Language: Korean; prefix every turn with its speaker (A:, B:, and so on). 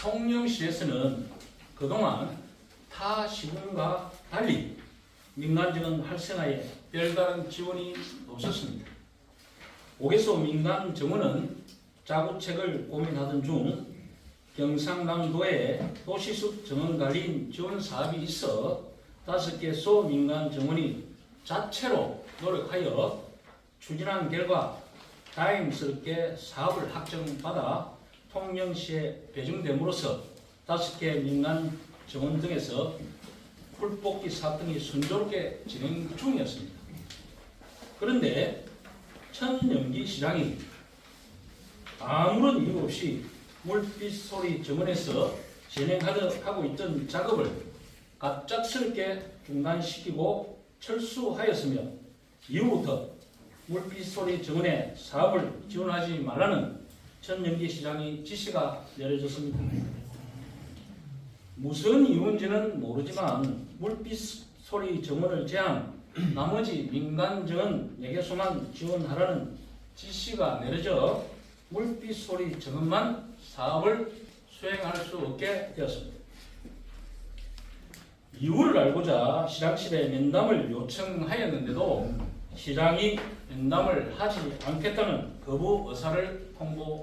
A: 통영시에서는 그동안 타 시군과 달리 민간정원 활성화에 별다른 지원이 없었습니다. 오개소 민간 정원은 자구책을 고민하던 중 경상남도에 도시숲 정원 관리 지원 사업이 있어 다섯 개 소 민간 정원이 자체로 노력하여 추진한 결과 다행스럽게 사업을 확정받아 통영시에 배정됨으로써 다섯 개 민간 정원 등에서 풀뽑기 사업 등이 순조롭게 진행 중이었습니다. 그런데 천연기 시장이 아무런 이유 없이 물빛 소리 정원에서 진행하고 있던 작업을 갑작스럽게 중단시키고 철수하였으며 이후부터 물빛 소리 정원에 사업을 지원하지 말라는 천연기 시장의 지시가 내려졌습니다. 무슨 이유인지는 모르지만 물빛 소리 정원을 제한 나머지 민간 정원 4개소만 지원하라는 지시가 내려져 물빛 소리 정원만 사업을 수행할 수 없게 되었습니다. 이유를 알고자 시장실에 면담을 요청하였는데도 시장이 면담을 하지 않겠다는 거부 의사를 통보